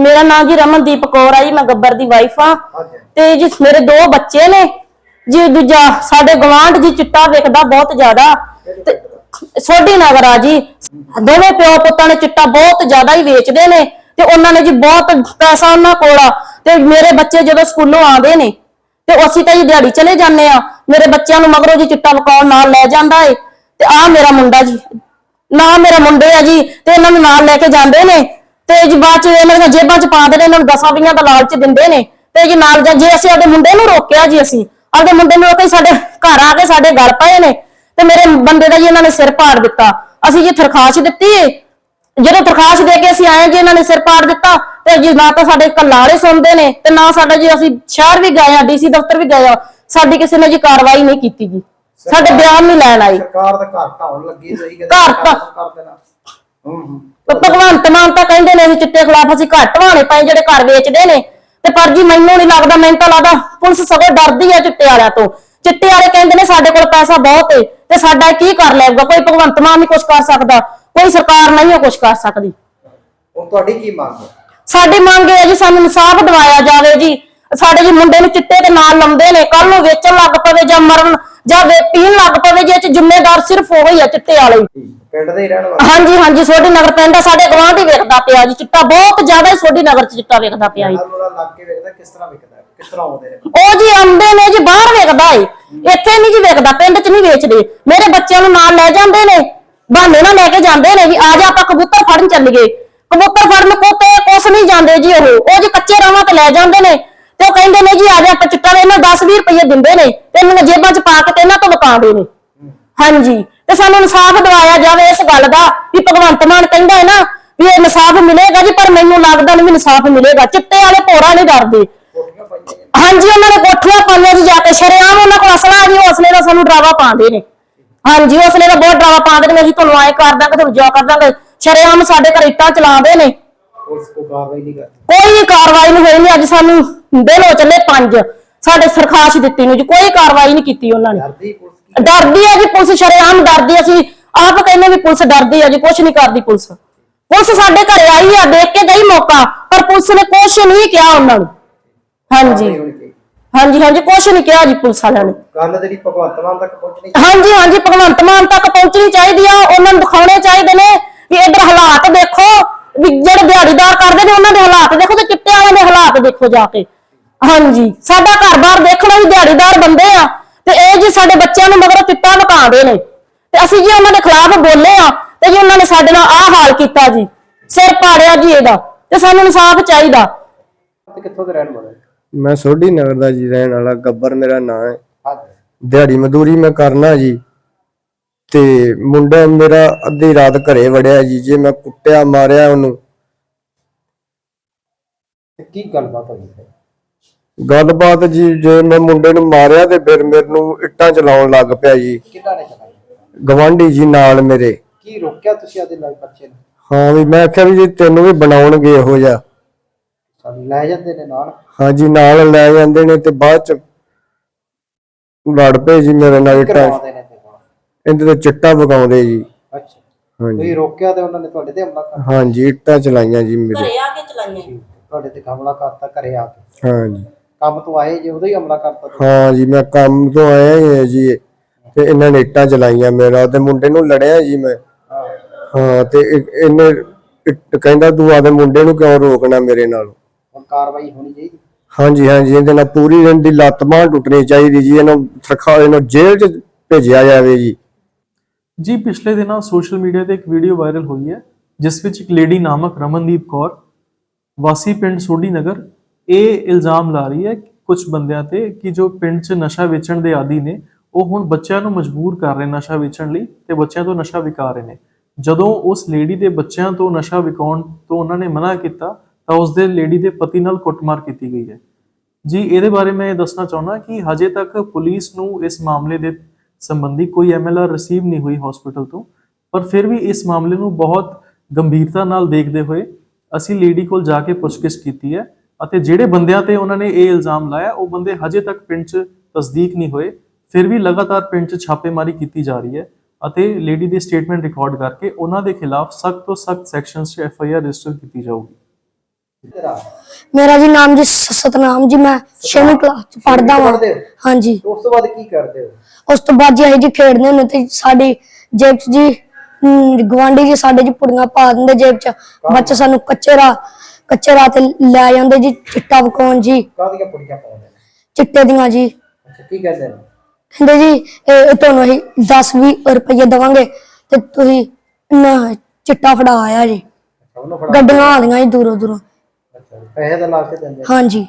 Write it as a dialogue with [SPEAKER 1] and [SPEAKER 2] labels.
[SPEAKER 1] ਮੇਰਾ ਨਾਮ ਜੀ ਰਮਨਦੀਪ ਕੌਰ ਆ ਜੀ ਮੈਂ ਗੱਬਰ ਦੀ ਵਾਈਫ ਆ। ਤੇ ਜੀ ਮੇਰੇ ਦੋ ਬੱਚੇ ਨੇ। ਜੀ ਦੂਜਾ ਸਾਡੇ ਗਵਾਂਢ ਜੀ ਚਿੱਟਾ ਵਿਕਦਾ ਬਹੁਤ ਜ਼ਿਆਦਾ। ਤੇ ਸੋਢੀ ਨਗਰ ਆ ਜੀ। ਦੋਵੇਂ ਪਿਓ ਪੁੱਤਾਂ ਨੇ ਚਿੱਟਾ ਬਹੁਤ ਜ਼ਿਆਦਾ ਹੀ ਵੇਚਦੇ ਨੇ। ਤੇ ਉਹਨਾਂ ਨੇ ਜੀ ਬਹੁਤ ਪੈਸਾ ਉਹਨਾਂ ਕੋਲ ਆ। ਤੇ ਮੇਰੇ ਬੱਚੇ ਜਦੋਂ ਸਕੂਲੋਂ ਆਉਂਦੇ ਨੇ ਤੇ ਅਸੀਂ ਤਾਂ ਜੀ ਦਿਹਾੜੀ ਚਲੇ ਜਾਂਦੇ ਆ। ਮੇਰੇ ਬੱਚਿਆਂ ਨੂੰ ਮਗਰੋਂ ਜੀ ਚਿੱਟਾ ਵਕਾਉਣ ਨਾਲ ਲੈ ਜਾਂਦਾ ਏ। ਤੇ ਆ ਮੇਰਾ ਮੁੰਡਾ ਜੀ। ਨਾ ਮੇਰਾ ਮੁੰਡੇ ਆ ਜੀ ਤੇ ਇਹਨਾਂ ਨੂੰ ਨਾਲ ਲੈ ਕੇ ਜਾਂਦੇ ਨੇ। ਤੇ ਜੀ ਬਾਅਦ ਚ ਇਹਨਾਂ ਦੀਆਂ ਜੇਬਾਂ ਚ ਪਾਉਂਦੇ ਨੇ ਇਹਨਾਂ ਨੂੰ ਦਸਾਂ ਵੀਆਂ ਦਾ ਲਾਲਚ ਦਿੰਦੇ ਨੇ। ਤੇ ਜੀ ਨਾਲ ਜਾ- ਜੇ ਅਸੀਂ ਆਪਣੇ ਮੁੰਡੇ ਨੂੰ ਰੋਕਿਆ ਜੀ ਅਸੀਂ ਆਪਣੇ ਮੁੰਡੇ ਨੂੰ ਰੋਕੇ ਸਾਡੇ ਘਰ ਆ ਕੇ ਸਾਡੇ ਗਲ ਪਏ ਨੇ ਤੇ ਮੇਰੇ ਬੰਦੇ ਦਾ ਜੀ ਇਹਨਾਂ ਨੇ ਸਿਰ ਪਾੜ ਦਿੱਤਾ। ਅਸੀਂ ਜੀ ਤਰਖਾਸ਼ ਦਿੱਤੀ ਜਦੋਂ ਤਰਖਾਸ਼ ਦੇ ਕੇ ਅਸੀਂ ਆਏ ਜੀ ਇਹਨਾਂ ਨੇ ਸਿਰ ਪਾੜ ਦਿੱਤਾ ਤੇ ਜੀ ਨਾ ਤਾਂ ਸਾਡੇ ਕੱਲਾਲੇ ਸੁਣਦੇ ਨੇ ਤੇ ਨਾ ਸਾਡਾ ਜੀ ਅਸੀਂ ਸ਼ਹਿਰ ਵੀ ਗਏ ਆ ਡੀਸੀ ਦਫ਼ਤਰ ਵੀ ਗਏ ਆ ਸਾਡੀ ਕਿਸੇ ਨੇ ਜੀ ਕਾਰਵਾਈ ਨਹੀਂ ਕੀਤੀ ਜੀ। ਸਾਡੇ ਬਿਆਨ ਨਹੀਂ ਲੈਣ ਆਈ।
[SPEAKER 2] ਸਰਕਾਰ ਦਾ ਘਰ ਢਾਉਣ ਲੱਗੀ ਸਹੀ ਕਿ
[SPEAKER 1] ਘਰ
[SPEAKER 2] ਕਰ ਦੇਣਾ ਹੂੰ ਹੂੰ
[SPEAKER 1] ਤੇ ਭਗਵੰਤ ਮਾਨ ਤਾਂ ਕਹਿੰਦੇ ਨੇ ਅਸੀਂ ਚਿੱਟੇ ਖਿਲਾਫ ਅਸੀਂ ਘੱਟ ਵਾਣੇ ਪਏ ਜਿਹੜੇ ਘਰ ਵੇਚਦੇ ਨੇ। ਤੇ ਪਰ ਜੀ ਮੈਨੂੰ ਨਹੀਂ ਲੱਗਦਾ ਮੈਨੂੰ ਤਾਂ ਲੱਗਦਾ ਪੁਲਿਸ ਸਗੋਂ ਡਰਦੀ ਆ ਚਿੱਟੇ ਵਾਲਿਆਂ ਤੋਂ। ਚਿੱਟੇ ਵਾਲੇ ਕਹਿੰਦੇ ਨੇ ਸਾਡੇ ਕੋਲ ਪੈਸਾ ਬਹੁਤ ਏ ਤੇ ਸਾਡਾ ਕੀ ਕਰ ਲਏਗਾ? ਕੋਈ ਭਗਵੰਤ ਮਾਨ ਨਹੀਂ ਕੁਝ ਕਰ ਸਕਦਾ ਕੋਈ ਸਰਕਾਰ ਨਹੀਂ ਕੁਝ ਕਰ ਸਕਦੀ।
[SPEAKER 2] ਹੁਣ ਤੁਹਾਡੀ ਕੀ ਮੰਗ ਹੈ?
[SPEAKER 1] ਸਾਡੀ ਮੰਗ ਇਹ ਹੈ ਜੀ ਸਾਨੂੰ ਇਨਸਾਫ ਦਿਵਾਇਆ ਜਾਵੇ ਜੀ। ਸਾਡੇ ਜੀ ਮੁੰਡੇ ਨੂੰ ਚਿੱਟੇ ਦੇ ਨਾਲ ਲਾਉਂਦੇ ਨੇ ਕੱਲ ਨੂੰ ਵੇਚਣ ਲੱਗ ਪਵੇ ਜਾਂ ਮਰਨ ਜਾਂ ਵੇ- ਪੀਣ ਲੱਗ ਪਵੇ ਜੇ ਚ ਜ਼ਿੰਮੇਦਾਰ ਸਿਰਫ ਉਹ ਹੀ ਆ ਚਿੱਟੇ ਵਾਲੇ।
[SPEAKER 2] ਪਿੰਡ ਦੇ ਹੀ ਰਹਿਣ ਵਾਲੇ।
[SPEAKER 1] ਹਾਂਜੀ ਹਾਂਜੀ ਸੋਢੀ ਨਗਰ ਪਿੰਡ ਆ, ਸਾਡੇ ਗਵਾਂਢ ਹੀ ਵੇਖਦਾ ਪਿਆ ਜੀ ਚਿੱਟਾ ਬਹੁਤ ਜ਼ਿਆਦਾ ਹੀ ਸੋਢੀ ਨਗਰ ਚ ਚਿੱਟਾ ਵੇਖਦਾ ਪਿਆ ਜੀ।
[SPEAKER 2] ਨਾਲ ਉਹਨਾਂ ਲੱਗ ਕੇ ਵੇਖਦਾ ਕਿਸ ਤਰ੍ਹਾਂ ਵਿਕਦਾ ਹੈ, ਕਿਸ ਤਰ੍ਹਾਂ ਆਉਂਦੇ ਨੇ।
[SPEAKER 1] ਉਹ ਜੀ ਆਉਂਦੇ ਨੇ ਜੀ ਬਾਹਰ ਵੇਖਦਾ ਏ ਇੱਥੇ ਨਹੀਂ ਜੀ ਵੇਖਦਾ ਪਿੰਡ ਚ ਨਹੀਂ ਵੇਚਦੇ। ਮੇਰੇ ਬੱਚਿਆਂ ਨੂੰ ਨਾਲ ਲੈ ਜਾਂਦੇ ਨੇ ਬਹਾਨੇ ਨਾਲ ਲੈ ਕੇ ਜਾਂਦੇ ਨੇ ਵੀ ਆ ਜਾ ਆਪਾਂ ਕਬੂਤਰ ਫੜਨ ਚੱਲੀਏ। ਕਬੂਤਰ ਫੜਨ ਕੋਤੇ ਕੁਛ ਨਹੀਂ ਜਾਂਦੇ ਜੀ ਉਹ ਉਹ ਜੀ ਕੱਚੇ ਰਾਵਾਂ ਤੇ ਲੈ ਜਾਂਦੇ ਨੇ। ਤੇ ਉਹ ਕਹਿੰਦੇ ਨੇ ਜੀ ਆ ਜਾ, ਆਪਾਂ ਚਿੱਟਾ ਇਹਨਾਂ 10 20 ਰੁਪਏ ਦਿੰਦੇ ਨੇ ਤੇ ਇਹਨਾਂ ਨੇ ਜੇਬਾਂ ਚ ਪਾ ਕੇ ਤੇ ਇਹਨਾਂ ਤੋਂ ਵਕਾਉਂਦੇ ਨੇ। ਹਾਂਜੀ। ਤੇ ਸਾਨੂੰ ਇਨਸਾਫ ਦਿਵਾਇਆ ਜਾਵੇ ਇਸ ਗੱਲ ਦਾ, ਵੀ ਭਗਵੰਤ ਮਾਨ ਕਹਿੰਦਾ ਹੈ ਨਾ ਵੀ ਇਹ ਇਨਸਾਫ ਮਿਲੇਗਾ ਜੀ, ਪਰ ਮੈਨੂੰ ਲੱਗਦਾ ਨਹੀਂ ਵੀ ਇਨਸਾਫ ਮਿਲੇਗਾ। ਚਿੱਟੇ ਵਾਲੇ ਭੋਰਾ ਨਹੀਂ ਡਰਦੇ। ਹਾਂਜੀ, ਉਹਨਾਂ ਨੇ ਕੋਠੀਆਂ ਪਾਈਆਂ ਜੀ ਜਾ ਕੇ, ਸ਼ਰੇਆਮ ਉਹਨਾਂ ਕੋਲ ਅਸਲਾ ਜੀ, ਉਹ ਅਸਲੇ ਦਾ ਸਾਨੂੰ ਡਰਾਵਾ ਪਾਉਂਦੇ ਨੇ। ਹਾਂਜੀ, ਉਹ ਦਾ ਬਹੁਤ ਡਰਾਵਾ ਪਾਉਂਦੇ ਨੇ ਅਸੀਂ ਤੁਹਾਨੂੰ ਐ ਕਰ ਦਾਂਗੇ, ਤੁਹਾਨੂੰ ਜੋ ਕਰ ਦਾਂਗੇ। ਸ਼ਰੇਆਮ ਸਾਡੇ ਘਰ ਇੱਟਾਂ ਚਲਾਉਂਦੇ ਨੇ।
[SPEAKER 2] ਪੁਲਿਸ ਕੋ ਕਾਰਵਾਈ ਨਹੀਂ ਕਰਦੀ।
[SPEAKER 1] ਕੋਈ ਵੀ ਕਾਰਵਾਈ ਨਹੀਂ ਹੋਈ ਨਹੀਂ ਅੱਜ ਸਾਨੂੰ ਦਿਨ ਹੋ ਚੱਲੇ ਪੰਜ। ਸਾਡੇ ਸਰਖਾਸ਼ ਦਿੱਤੀ ਨੂੰ ਜੀ ਕੋਈ ਕਾਰਵਾਈ ਨਹੀਂ ਕੀਤੀ ਉਹਨਾਂ ਨੇ।
[SPEAKER 2] ਡਰਦੀ ਪੁਲਿਸ ਕੀ
[SPEAKER 1] ਡਰਦੀ ਹੈ ਜੀ ਪੁਲਿਸ ਸ਼ਰੇਆਮ ਡਰਦੀ ਹੈ। ਅਸੀਂ ਆਪ ਕਹਿੰਦੇ ਵੀ ਪੁਲਿਸ ਡਰਦੀ ਹੈ ਜੀ ਕੁਝ ਨਹੀਂ ਕਰਦੀ ਪੁਲਿਸ। ਪੁਲਿਸ ਸਾਡੇ ਘਰੇ ਆਈ ਆ ਦੇਖ ਕੇ ਗਈ ਮੌਕਾ ਪਰ ਪੁਲਿਸ ਨੇ ਕੁਝ ਨਹੀਂ ਕਿਹਾ ਉਹਨਾਂ ਨੂੰ। ਹਾਂਜੀ।
[SPEAKER 2] ਕਾਰਵਾਈ ਹੋਣੀ ਚਾਹੀਦੀ।
[SPEAKER 1] ਹਾਂਜੀ ਹਾਂਜੀ ਕੁਝ ਨਹੀਂ ਕਿਹਾ ਜੀ ਪੁਲਿਸ ਵਾਲਿਆਂ ਨੇ।
[SPEAKER 2] ਗੱਲ ਜਿਹੜੀ ਭਗਵੰਤ ਮਾਨ ਤੱਕ ਪਹੁੰਚਣੀ
[SPEAKER 1] ਹਾਂਜੀ ਹਾਂਜੀ ਭਗਵੰਤ ਮਾਨ ਤੱਕ ਪਹੁੰਚਣੀ ਚਾਹੀਦੀ ਆ ਉਹਨਾਂ ਨੂੰ ਦਿਖਾਉਣੇ ਚਾਹੀਦੇ ਨੇ ਵੀ ਇਧਰ ਹਾਲਾਤ ਦੇਖੋ। ਵੀ ਜਿਹੜੇ ਦਿਹਾੜੀਦਾਰ ਕਰਦੇ ਨੇ ਉਹਨਾਂ ਦੇ ਹਾਲਾਤ ਦੇਖੋ ਤੇ ਚਿੱਟੇ ਵਾਲਿਆਂ ਦੇ ਹਾਲਾਤ ਦੇਖੋ ਜਾ ਕੇ। ਹਾਂਜੀ ਸਾਡਾ ਘਰ-ਬਾਰ ਦੇਖਣਾ ਵੀ ਦਿਹਾੜੀਦਾਰ ਬੰਦੇ ਆ ਤੇ ਇਹ ਜੀ ਸਾਡੇ ਬੱਚਿਆਂ ਨੂੰ ਮਗਰੋਂ ਚਿੱਟਾ ਲੁਕਾਉਂਦੇ ਨੇ। ਤੇ ਅਸੀਂ ਜੀ ਉਹਨਾਂ ਦੇ ਖਿਲਾਫ ਬੋਲੇ ਆ ਤੇ ਜੀ ਉਹਨਾਂ ਨੇ ਸਾਡੇ ਨਾਲ ਆਹ ਹਾਲ ਕੀਤਾ ਜੀ। ਸਿਰ ਪਾੜਿਆ ਜੀ ਇਹਦਾ ਤੇ ਸਾਨੂੰ ਇਨਸਾਫ ਚਾਹੀਦਾ।
[SPEAKER 2] ਤੇ ਕਿੱਥੋਂ ਦੇ ਰਹਿਣ ਵਾਲੇ?
[SPEAKER 3] ਮੈਂ ਸੋਢੀ ਨਗਰ ਦਾ ਜੀ ਰਹਿਣ ਵਾਲਾ ਗੱਬਰ ਮੇਰਾ ਨਾਂ ਹੈ। ਦਿਹਾੜੀ ਮਜ਼ਦੂਰੀ ਮੈਂ ਕਰਨਾ ਜੀ। ਤੇ ਮੁੰਡਾ ਮੇਰਾ ਅੱਧੀ ਰਾਤ ਘਰੇ ਵੜਿਆ ਜੀ ਜੇ ਮੈਂ ਕੁੱਟਿਆ ਮਾਰਿਆ ਉਹਨੂੰ।
[SPEAKER 2] ਤੇ ਕੀ ਗੱਲਬਾਤ ਹੋਈ ਫਿਰ?
[SPEAKER 3] ਗੱਲਬਾਤ ਜੀ ਜੇ ਮੈਂ ਮੁੰਡੇ ਨੂੰ ਮਾਰਿਆ ਤੇ ਫਿਰ ਮੈਨੂੰ ਇੱਟਾਂ ਚਲਾਉਣ ਲੱਗ ਪਿਆ ਜੀ।
[SPEAKER 2] ਕਿਹਨਾਂ ਨੇ ਚਲਾਈ
[SPEAKER 3] ਗਵਾਂਢੀ ਜੀ ਨਾਲ ਮੇਰੇ।
[SPEAKER 2] ਕੀ ਰੋਕਿਆ ਤੁਸੀਂ ਆਦੇ ਨਾਲ ਬੱਚੇ ਨੂੰ?
[SPEAKER 3] ਹਾਂ ਵੀ ਮੈਂ ਆਖਿਆ ਵੀ ਜੀ ਤੈਨੂੰ ਵੀ ਬਣਾਉਣਗੇ ਇਹੋ ਜਿਹਾ।
[SPEAKER 2] ਸਾਨੂੰ ਲੈ ਜਾਂਦੇ ਨੇ ਨਾਲ।
[SPEAKER 3] ਹਾਂਜੀ ਨਾਲ ਲੈ ਜਾਂਦੇ ਨੇ ਤੇ ਬਾਅਦ ਚ ਲੜ ਪਏ ਜੀ ਮੇਰੇ ਨਾਲ ਇੱਟਾਂ
[SPEAKER 2] ਕਰਵਾਉਂਦੇ ਨੇ।
[SPEAKER 3] ਇਹਦੇ ਤੇ ਚਿੱਟਾ ਵਗਾਉਂਦੇ ਜੀ।
[SPEAKER 2] ਅੱਛਾ।
[SPEAKER 3] ਹਾਂਜੀ।
[SPEAKER 2] ਤੁਸੀਂ ਰੋਕਿਆ ਤੇ ਉਹਨਾਂ ਨੇ ਤੁਹਾਡੇ ਤੇ ਹਮਲਾ ਕਰ
[SPEAKER 3] ਹਾਂਜੀ ਇੱਟਾਂ ਚਲਾਈਆਂ ਜੀ ਮੇਰੇ।
[SPEAKER 1] ਘਰੇ ਆ ਕੇ ਚਲਾਈਆਂ।
[SPEAKER 2] ਤੁਹਾਡੇ ਤੇ ਹਮਲਾ ਕਰਤਾ ਘਰੇ ਆ ਕੇ।
[SPEAKER 3] ਹਾਂਜੀ।
[SPEAKER 2] ਕੰਮ ਤੋਂ ਆਏ ਜੇ ਉਦੋਂ ਹੀ ਹਮਲਾ ਕਰਤਾ ਤੁਸੀਂ।
[SPEAKER 3] ਹਾਂ ਜੀ ਮੈਂ ਕੰਮ ਤੋਂ ਆਇਆ ਹੀ ਹਾਂ ਜੀ। ਤੇ ਇਹਨਾਂ ਨੇ ਇੱਟਾਂ ਚਲਾਈਆਂ ਮੇਰਾ ਤੇ ਮੁੰਡੇ ਨੂੰ ਲੜਿਆ ਜੀ ਮੈਂ।
[SPEAKER 2] ਹਾਂ।
[SPEAKER 3] ਹਾਂ ਤੇ ਇਹ- ਇਹਨੇ ਇੱਟ- ਕਹਿੰਦਾ ਤੂੰ ਆਦੇ ਮੁੰਡੇ ਨੂੰ ਕਿਉਂ ਰੋਕਣਾ ਮੇਰੇ ਨਾਲ?
[SPEAKER 2] ਹੁਣ ਕਾਰਵਾਈ ਹੋਣੀ ਚਾਹੀਦੀ।
[SPEAKER 3] ਹਾਂਜੀ ਹਾਂਜੀ ਇਹਦੇ ਨਾਲ ਪੂਰੀ ਇਹਨਾਂ ਦੀ ਲੱਤ ਬਾਂਹ ਟੁੱਟਣੀ ਚਾਹੀਦੀ ਜੀ। ਇਹਨੂੰ ਸਰਖਾ ਇਹਨੂੰ ਜੇਲ੍ਹ 'ਚ ਭੇਜਿਆ ਜਾਵੇ ਜੀ।
[SPEAKER 4] ਜੀ, ਪਿਛਲੇ ਦਿਨਾਂ ਸੋਸ਼ਲ ਮੀਡੀਆ ਤੇ ਇੱਕ ਵੀਡੀਓ ਵਾਇਰਲ ਹੋਈ ਹੈ, ਜਿਸ ਵਿੱਚ ਇੱਕ ਲੇਡੀ ਨਾਮਕ ਰਮਨਦੀਪ ਕੌਰ ਵਾਸੀ ਪਿੰਡ ਸੋਢੀ ਨਗਰ, ਇਹ ਇਲਜ਼ਾਮ ਲਾ ਰਹੀ ਹੈ ਕੁਝ ਬੰਦਿਆਂ ਤੇ ਕਿ ਜੋ ਪਿੰਡ 'ਚ ਨਸ਼ਾ ਵੇਚਣ ਦੇ ਆਦੀ ਨੇ, ਉਹ ਹੁਣ ਬੱਚਿਆਂ ਨੂੰ ਮਜਬੂਰ ਕਰ ਰਹੇ ਨਸ਼ਾ ਵੇਚਣ ਲਈ ਤੇ ਬੱਚਿਆਂ ਤੋਂ ਨਸ਼ਾ ਵਿਕਾ ਰਹੇ ਨੇ। ਜਦੋਂ ਉਸ ਲੇਡੀ ਦੇ ਬੱਚਿਆਂ ਤੋਂ ਨਸ਼ਾ ਵਿਕਾਉਣ ਤੋਂ ਉਹਨਾਂ ਨੇ ਮਨਾ ਕੀਤਾ, ਤਾਂ ਉਸ ਦੇ ਲੇਡੀ ਦੇ ਪਤੀ ਨਾਲ ਕੁੱਟਮਾਰ ਕੀਤੀ ਗਈ ਹੈ। ਜੀ, ਇਹਦੇ ਬਾਰੇ ਮੈਂ ਇਹ ਦੱਸਣਾ ਚਾਹੁੰਦਾ ਕਿ ਹਜੇ ਤੱਕ ਪੁਲਿਸ ਨੂੰ ਇਸ ਮਾਮਲੇ ਦੇ ਸੰਬੰਧੀ ਕੋਈ ਐਮਐਲਆਰ ਰਿਸੀਵ ਨਹੀਂ ਹੋਈ ਹਸਪੀਟਲ ਤੋਂ, ਪਰ ਫਿਰ ਵੀ ਇਸ ਮਾਮਲੇ ਨੂੰ ਬਹੁਤ ਗੰਭੀਰਤਾ ਨਾਲ ਦੇਖਦੇ ਹੋਏ ਅਸੀਂ ਲੇਡੀ ਕੋਲ ਜਾ ਕੇ ਪੁੱਛਗਿੱਛ ਕੀਤੀ ਹੈ ਅਤੇ ਜਿਹੜੇ ਬੰਦਿਆਂ ਤੇ ਉਹਨਾਂ ਨੇ ਇਹ ਇਲਜ਼ਾਮ ਲਾਇਆ, ਉਹ ਬੰਦੇ ਹਜੇ ਤੱਕ ਪਿੰਡ 'ਚ ਤਸਦੀਕ ਨਹੀਂ ਹੋਏ, ਫਿਰ ਵੀ ਲਗਾਤਾਰ ਪਿੰਡ 'ਚ ਛਾਪੇਮਾਰੀ ਕੀਤੀ ਜਾ ਰਹੀ ਹੈ ਅਤੇ ਲੇਡੀ ਦੀ ਸਟੇਟਮੈਂਟ ਰਿਕਾਰਡ ਕਰਕੇ ਉਹਨਾਂ ਦੇ ਖਿਲਾਫ ਸਖਤ ਤੋਂ ਸਖਤ ਸੈਕਸ਼ਨਸ 'ਚ ਐਫਆਈਆਰ ਰਜਿਸਟਰ ਕੀਤੀ ਜਾਊਗੀ।
[SPEAKER 5] ਮੇਰਾ ਜੀ ਨਾਮ ਜੀ ਸਤਨਾਮ ਜੀ ਮੈਂ 6ਵੀਂ ਕਲਾਸ ਚ ਪੜਦਾ
[SPEAKER 2] ਪੜ੍ਹਦੇ ਹੋ?
[SPEAKER 5] ਹਾਂਜੀ।
[SPEAKER 2] ਉਸ ਤੋਂ ਬਾਅਦ ਕੀ ਕਰਦੇ ਹੋ?
[SPEAKER 5] ਉਸ ਤੋਂ ਬਾਅਦ ਜੀ ਅਸੀਂ ਜੀ ਖੇਡਦੇ ਹੁੰਦੇ ਤੇ ਸਾਡੀ ਜੇਬ ਚ ਜੀ ਗਵਾਂਢੀ ਜੀ ਸਾਡੇ ਜੀ ਪੁੜੀਆਂ ਪਾ ਦਿੰਦੇ ਜੇਬ ਚ। ਬੱਚੇ ਸਾਨੂੰ ਕੱਚੇ ਰਾਹ ਕੱਚੇ ਰਾਹ ਤੇ ਲੈ ਜਾਂਦੇ ਜੀ ਚਿੱਟਾ ਵਕਾਉਣ ਜੀ।
[SPEAKER 2] ਕਾਹਦੀਆਂ ਪੁੜੀਆਂ ਪਾਉਂਦੇ ਨੇ?
[SPEAKER 5] ਚਿੱਟੇ ਦੀਆਂ ਜੀ।
[SPEAKER 2] ਅੱਛਾ ਕੀ ਕਹਿੰਦੇ ਨੇ?
[SPEAKER 5] ਕਹਿੰਦੇ ਜੀ ਇਹ ਤੁਹਾਨੂੰ ਅਸੀਂ 10 20 ਰੁਪਏ ਦਵਾਂਗੇ ਤੇ ਤੁਸੀਂ ਨਾ ਚਿੱਟਾ ਫੜਾ ਆਇਆ ਜੀ।
[SPEAKER 2] ਅੱਛਾ ਉਹਨੂੰ ਫੜਾ
[SPEAKER 5] ਗੱਡੀਆਂ ਆਉਂਦੀਆਂ ਜੀ ਦੂਰੋਂ ਦੂਰੋਂ
[SPEAKER 2] ਪੈਸੇ ਦਾ ਲਾ ਕੇ ਦਿੰਦੇ
[SPEAKER 5] ਹਾਂਜੀ।